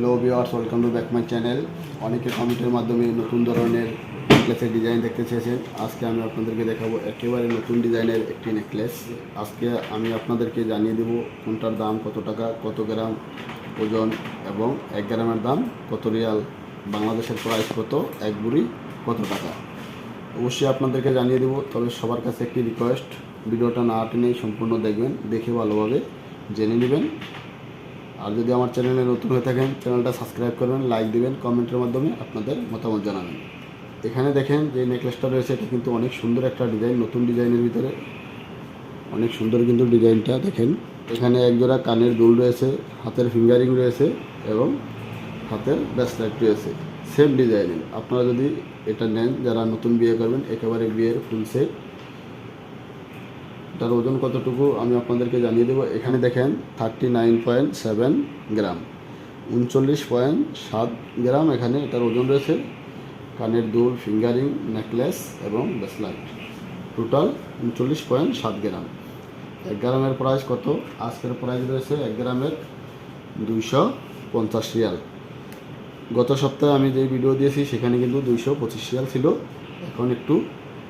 Hello viewers welcome to back my channel অনেকে কমেন্টের মাধ্যমে নতুন ধরনের নেকলেসের ডিজাইন দেখতে চেয়েছেন। আজকে আমি আপনাদেরকে দেখাবো একেবারে নতুন ডিজাইনের একটি নেকলেস আজকে আমি আপনাদেরকে জানিয়ে দেবো কোনটার দাম কত টাকা, কত গ্রাম ওজন এবং এক গ্রামের দাম কত রিয়াল, বাংলাদেশের প্রাইস কত, এক বুড়ি কত টাকা। অবশ্যই আপনাদেরকে জানিয়ে দেবো, তবে সবার কাছে একটি রিকোয়েস্ট ভিডিওটা না টেনেই সম্পূর্ণ দেখবেন, দেখে ভালোভাবে জেনে নেবেন। আর যদি আমার চ্যানেলে নতুন হয়ে থাকেন, চ্যানেলটা সাবস্ক্রাইব করবেন, লাইক দেবেন, কমেন্টের মাধ্যমে আপনাদের মতামত জানাবেন। এখানে দেখেন যে নেকলেসটা রয়েছে, এটা কিন্তু অনেক সুন্দর একটা ডিজাইন, নতুন ডিজাইনের ভিতরে। অনেক সুন্দর কিন্তু ডিজাইনটা দেখেন। এখানে একজোড়া কানের দুল রয়েছে, হাতের ফিঙ্গারিং রয়েছে এবং হাতের ব্যাসলাইট রয়েছে। সেম ডিজাইনের। আপনারা যদি এটা নেন, যারা নতুন বিয়ে করবেন, একেবারে বিয়ের ফুল সেট। এটার ওজন কতটুকু আমি আপনাদেরকে জানিয়ে দেবো। এখানে দেখেন thirty nine point seven gram. উনচল্লিশ পয়েন্ট সাত গ্রাম এখানে এটার ওজন রয়েছে। কানের দুল, ফিঙ্গারিং, নেকলেস এবং ব্রেসলাইট টোটাল উনচল্লিশ পয়েন্ট সাত গ্রাম। এক গ্রামের প্রাইস কত? আজকের প্রাইস রয়েছে এক গ্রামের দুইশো পঞ্চাশ রিয়াল। গত সপ্তাহে আমি যে ভিডিও দিয়েছি, সেখানে কিন্তু দুইশো পঁচিশ রিয়াল ছিল। এখন একটু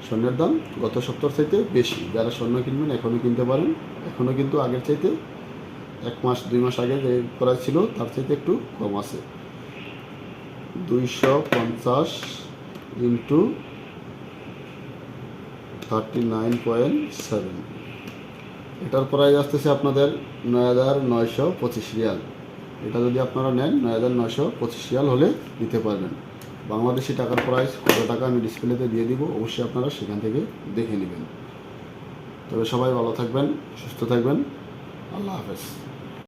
স্বর্ণের দাম গত সপ্তাহ চাইতে বেশি। যারা স্বর্ণ কিনবেন এখনও কিনতে পারেন। এখনও কিন্তু আগের চাইতে এক মাস, দুই মাস আগে যে প্রাইস ছিল, তার চাইতে একটু কম আছে। দুইশো পঞ্চাশ into thirty nine point seven এটার প্রাইস আসতেছে আপনাদের নয় হাজার নয়শো পঁচিশ রিয়াল। এটা যদি আপনারা নেন, নয় হাজার নয়শো পঁচিশ রিয়াল হলে নিতে পারবেন। বাংলাদেশি টাকার প্রাইস কত টাকা আমি ডিসপ্লেতে দিয়ে দিব, অবশ্যই আপনারা সেখান থেকে দেখে নেবেন। তবে সবাই ভালো থাকবেন, সুস্থ থাকবেন। আল্লাহ হাফেজ।